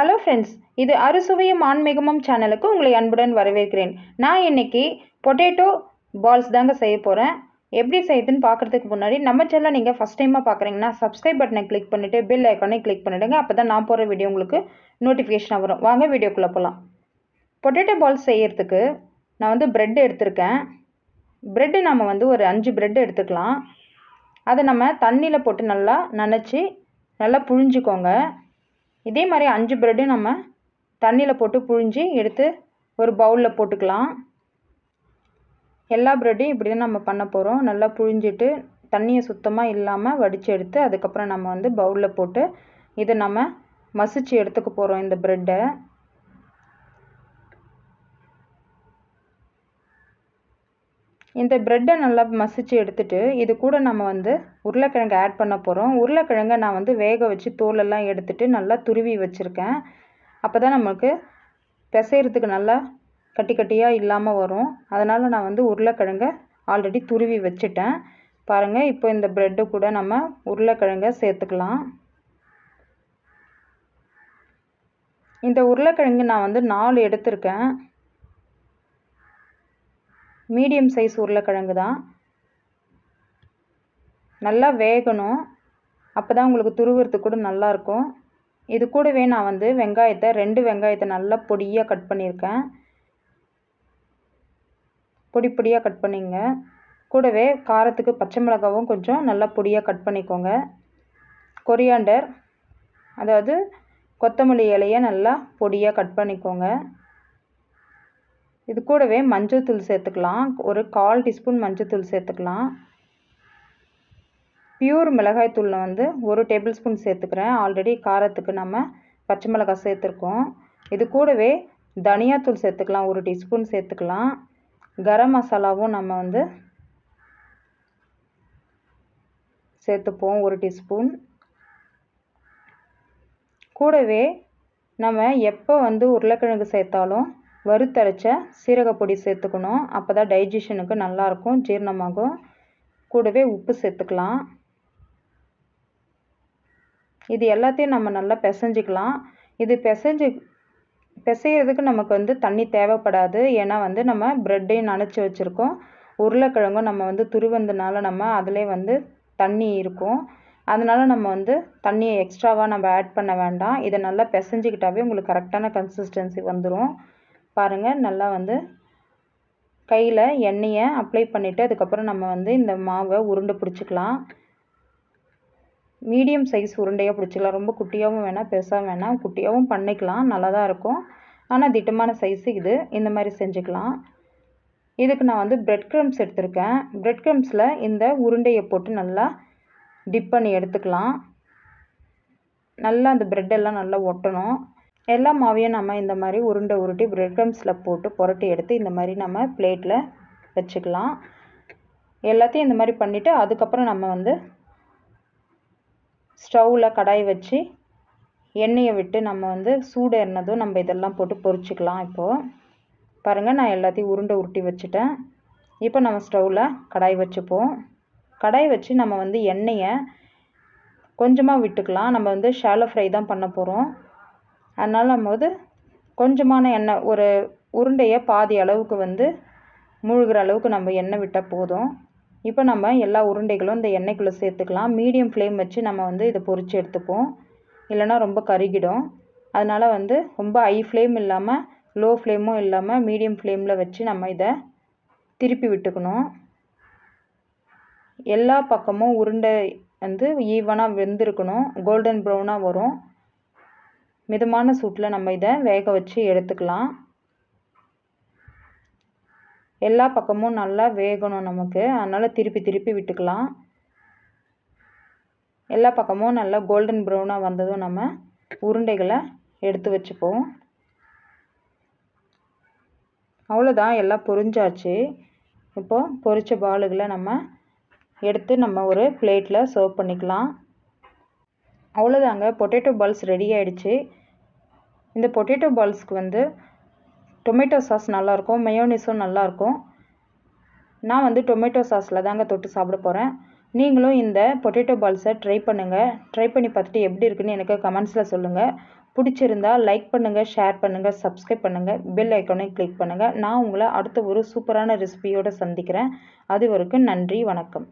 Hello friends இது அறுசுவையும் ஆன்மீகமும் சேனலுக்கு உங்களை அன்புடன் வரவேற்கிறேன். நான் இன்னைக்கு பொட்டேட்டோ பால்ஸ் தாங்க செய்ய போகிறேன் எப்படி செய்யுதுன்னு பார்க்குறதுக்கு முன்னாடி நம்ம சேனலை நீங்கள் ஃபஸ்ட் டைமாக பார்க்குறீங்கன்னா சப்ஸ்கிரைப் பட்டனை கிளிக் பண்ணிவிட்டு பில் ஐக்கானே கிளிக் பண்ணிவிடுங்க அப்போ தான் நான் போகிற வீடியோ உங்களுக்கு நோட்டிஃபிகேஷனாக வரும். வாங்க வீடியோக்குள்ளே போகலாம் பொட்டேட்டோ பால்ஸ் செய்யறதுக்கு நான் வந்து ப்ரெட் எடுத்திருக்கேன். ப்ரெட்டு நம்ம வந்து ஒரு அஞ்சு ப்ரெட் எடுத்துக்கலாம். அதை நம்ம தண்ணியில் போட்டு நல்லா நனைச்சி நல்லா புழிஞ்சிக்கோங்க. இதே மாதிரி அஞ்சு ப்ரெட்டும் நம்ம தண்ணியில் போட்டு புழிஞ்சி எடுத்து ஒரு பவுலில் போட்டுக்கலாம். எல்லா ப்ரெட்டையும் இப்படி தான் நம்ம பண்ண போகிறோம் நல்லா புழிஞ்சிட்டு தண்ணியை சுத்தமாக இல்லாமல் வடித்து எடுத்து அதுக்கப்புறம் நம்ம வந்து பவுலில் போட்டு இதை நம்ம மசிச்சு எடுத்துக்க போகிறோம் இந்த ப்ரெட்டை இந்த ப்ரெட்டை நல்லா மசிச்சு எடுத்துட்டு இது கூட நம்ம வந்து உருளைக்கிழங்கு ஆட் பண்ண போகிறோம் உருளைக்கிழங்கை நான் வந்து வேக வச்சு தோலெல்லாம் எடுத்துட்டு நல்லா துருவி வச்சுருக்கேன். அப்போ தான் நமக்கு பிசைகிறதுக்கு நல்லா கட்டி கட்டியாக இல்லாமல் வரும். அதனால் நான் வந்து உருளைக்கிழங்கை ஆல்ரெடி துருவி வச்சுட்டேன். பாருங்கள் இப்போ இந்த ப்ரெட்டு கூட நம்ம உருளைக்கிழங்கை சேர்த்துக்கலாம். இந்த உருளைக்கிழங்கு நான் வந்து நாலு எடுத்திருக்கேன். மீடியம் சைஸ் உருளைக்கிழங்கு தான். நல்லா வேகணும். அப்போ தான் உங்களுக்கு துருவுறதுக்கு கூட நல்லாயிருக்கும் இது கூடவே நான் வந்து வெங்காயத்தை ரெண்டு வெங்காயத்தை நல்லா பொடியாக கட் பண்ணியிருக்கேன். பொடி பொடியாக கட் பண்ணிங்க. கூடவே காரத்துக்கு பச்சை மிளகாவும் கொஞ்சம் நல்லா பொடியாக கட் பண்ணிக்கோங்க. கொரியாண்டர் அதாவது கொத்தமல்லி இலையை நல்லா பொடியாக கட் பண்ணிக்கோங்க. இது கூடவே மஞ்சள்தூள் சேர்த்துக்கலாம். ஒரு கால் டீஸ்பூன் மஞ்சள்தூள் சேர்த்துக்கலாம். பியூர் தூளில் வந்து ஒரு டேபிள் ஸ்பூன் சேர்த்துக்கிறேன். ஆல்ரெடி காரத்துக்கு நம்ம பச்சை மிளகாய் சேர்த்துருக்கோம். இது கூடவே தனியாத்தூள் சேர்த்துக்கலாம். ஒரு டீஸ்பூன் சேர்த்துக்கலாம். கரம் மசாலாவும் நம்ம வந்து சேர்த்துப்போம். ஒரு டீஸ்பூன். கூடவே நம்ம எப்போ வந்து உருளைக்கிழங்கு சேர்த்தாலும் வறுத்தரைச்ச சீரகப்பொடி சேர்த்துக்கணும். அப்போ தான் டைஜஷனுக்கு நல்லாயிருக்கும். ஜீரணமாகும். கூடவே உப்பு சேர்த்துக்கலாம். இது எல்லாத்தையும் நம்ம நல்லா பிசைஞ்சிக்கலாம். இது பிசைஞ்சு பிசையிறதுக்கு நமக்கு வந்து தண்ணி தேவைப்படாது. ஏன்னா வந்து நம்ம ப்ரெட்டையும் நனைச்சி வச்சுருக்கோம். உருளைக்கிழங்கும் நம்ம வந்து துருவந்தனால நம்ம அதிலே வந்து தண்ணி இருக்கும். அதனால் நம்ம வந்து தண்ணியை எக்ஸ்ட்ராவாக நம்ம ஆட் பண்ண வேண்டாம். இதை நல்லா பிசைஞ்சிக்கிட்டாவே உங்களுக்கு கரெக்டான கன்சிஸ்டன்சி வந்துடும் பாருங்கள் நல்லா வந்து கையில் எண்ணெயை அப்ளை பண்ணிவிட்டு அதுக்கப்புறம் நம்ம வந்து இந்த மாவை உருண்டை பிடிச்சிக்கலாம். மீடியம் சைஸ் உருண்டையாக பிடிச்சிக்கலாம். ரொம்ப குட்டியாகவும் வேணாம் பெருசாக வேணாம். குட்டியாகவும் பண்ணிக்கலாம் நல்லா தான் இருக்கும். ஆனால் திட்டமான சைஸு இது. இந்த மாதிரி செஞ்சுக்கலாம். இதுக்கு நான் வந்து பிரெட் க்ரம்ஸ் எடுத்திருக்கேன். பிரெட் க்ரம்ஸில் இந்த உருண்டையை போட்டு நல்லா டிப் பண்ணி எடுத்துக்கலாம். நல்லா அந்த ப்ரெட்டெல்லாம் நல்லா ஒட்டணும். எல்லா மாவையும் நம்ம இந்த மாதிரி உருண்டை உருட்டி பிரெட் க்ரம்ஸில் போட்டு புரட்டி எடுத்து இந்த மாதிரி நம்ம பிளேட்டில் வச்சுக்கலாம். எல்லாத்தையும் இந்த மாதிரி பண்ணிவிட்டு அதுக்கப்புறம் நம்ம வந்து ஸ்டவ்வில் கடாய் வச்சு எண்ணெயை விட்டு நம்ம வந்து சூடு எண்ணதும் நம்ம இதெல்லாம் போட்டு பொரிச்சிக்கலாம் இப்போது பாருங்கள் நான் எல்லாத்தையும் உருண்டை உருட்டி வச்சுட்டேன். இப்போ நம்ம ஸ்டவ்வில் கடாய் வச்சுப்போம். கடாய் வச்சு நம்ம வந்து எண்ணெயை கொஞ்சமாக விட்டுக்கலாம். நம்ம வந்து ஷாலோ ஃப்ரை தான் பண்ண போகிறோம் அதனால் நம்ம வந்து கொஞ்சமான எண்ணெய் ஒரு உருண்டையை பாதி அளவுக்கு வந்து மூழ்கிற அளவுக்கு நம்ம எண்ணெய் விட்டால் போதும். இப்போ நம்ம எல்லா உருண்டைகளும் இந்த எண்ணெய்க்குள்ளே சேர்த்துக்கலாம். மீடியம் ஃப்ளேம் வச்சு நம்ம வந்து இதை பொரித்து எடுத்துப்போம். இல்லைனா ரொம்ப கருகிடும். அதனால் வந்து ரொம்ப ஹை ஃப்ளேம் இல்லாமல் லோ ஃப்ளேமும் இல்லாமல் மீடியம் ஃப்ளேமில் வச்சு நம்ம இதை திருப்பி விட்டுக்கணும். எல்லா பக்கமும் உருண்டை வந்து ஈவனாக வெந்திருக்கணும். கோல்டன் ப்ரௌனாக வரும். மிதமான சூட்டில் நம்ம இதை வேக வச்சு எடுத்துக்கலாம். எல்லா பக்கமும் நல்லா வேகணும் நமக்கு. அதனால் திருப்பி திருப்பி விட்டுக்கலாம். எல்லா பக்கமும் நல்லா கோல்டன் ப்ரௌனாக வந்ததும் நம்ம உருண்டைகளை எடுத்து வச்சுப்போம். அவ்வளோதான் எல்லாம் பொரிஞ்சாச்சு. இப்போது பொரித்த பாலுகளை நம்ம எடுத்து நம்ம ஒரு பிளேட்டில் சர்வ் பண்ணிக்கலாம். அவ்வளோதாங்க. பொட்டேட்டோ பால்ஸ் ரெடி ஆகிடுச்சு இந்த பொட்டேட்டோ பால்ஸ்க்கு வந்து டொமேட்டோ சாஸ் நல்லாயிருக்கும் மெயோனிஸும் நல்லாயிருக்கும் நான் வந்து டொமேட்டோ சாஸில் தாங்க தொட்டு சாப்பிட போகிறேன் நீங்களும் இந்த பொட்டேட்டோ பால்ஸை ட்ரை பண்ணுங்கள் ட்ரை பண்ணி பார்த்துட்டு எப்படி இருக்குன்னு எனக்கு கமெண்ட்ஸில் சொல்லுங்கள் பிடிச்சிருந்தா லைக் பண்ணுங்கள் ஷேர் பண்ணுங்கள் சப்ஸ்கிரைப் பண்ணுங்கள் பெல் ஐக்கானை கிளிக் பண்ணுங்கள் நான் உங்களை அடுத்த ஒரு சூப்பரான ரெசிபியோடு சந்திக்கிறேன். அது வரைக்கும் நன்றி வணக்கம்.